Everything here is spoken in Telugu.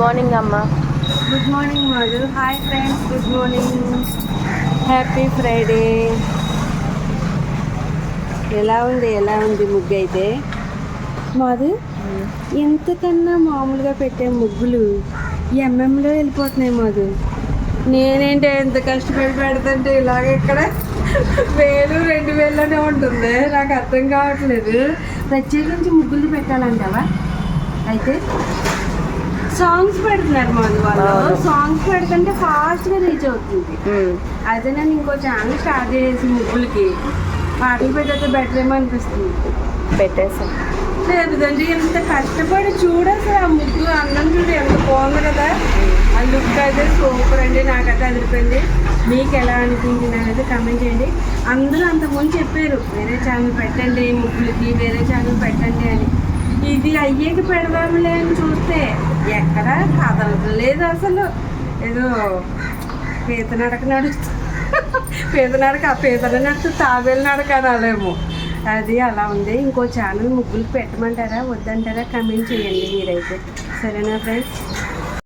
మార్నింగ్ అమ్మ good morning Madhu hi friends good morning happy Friday ఎలా ఉంది? ఎలా ఉంది ముగ్గు అయితే? మధు ఎంతకన్నా మామూలుగా పెట్టే ముగ్గులు ఎంఎంలో వెళ్ళిపోతున్నాయి మధు నేనేంటి ఎంత కష్టపడి పెడుతుంటే ఇలాగ ఇక్కడ వేలు రెండు వేలలోనే ఉంటుంది. నాకు అర్థం కావట్లేదు. ప్రత్యేకించి ముగ్గులు పెట్టాలంటావా? అయితే సాంగ్స్ పెడుతున్నారు మధు వాళ్ళు. సాంగ్స్ పెడుతుంటే ఫాస్ట్గా రీచ్ అవుతుంది. అదే నేను ఇంకో ఛానల్ స్టార్ట్ చేసి ముగ్గులకి పాటలు పెట్టయితే బెటర్ ఏమో అనిపిస్తుంది. పెట్టేసాం. లేదండి ఎంత కష్టపడి చూడసలు ఆ ముగ్గు అందం చూడు ఎంత బాగుంది కదా. ఆ లుక్ అయితే సూపర్ అండి నాకైతే అదిరిపోయింది. మీకు ఎలా అనిపించింది అనేది కమెంట్ చేయండి. అందరూ అంతకుముందు చెప్పారు వేరే ఛానల్ పెట్టండి ముగ్గులకి వేరే ఛానల్ పెట్టండి అని. ఇది అయ్యేకి పెడదాంలే అని చూస్తే ఎక్కడ కదలలేదు అసలు. ఏదో పీత నడక నడుస్తూ పీత నడక ఆ నడుస్తూ తాబేలు నడక అనాలేమో అది అలా ఉంది. ఇంకో ఛానల్ ముగ్గులు పెట్టమంటారా? వద్దంటారా? కమెంట్ చేయండి మీరైతే. సరేనా ఫ్రెండ్స్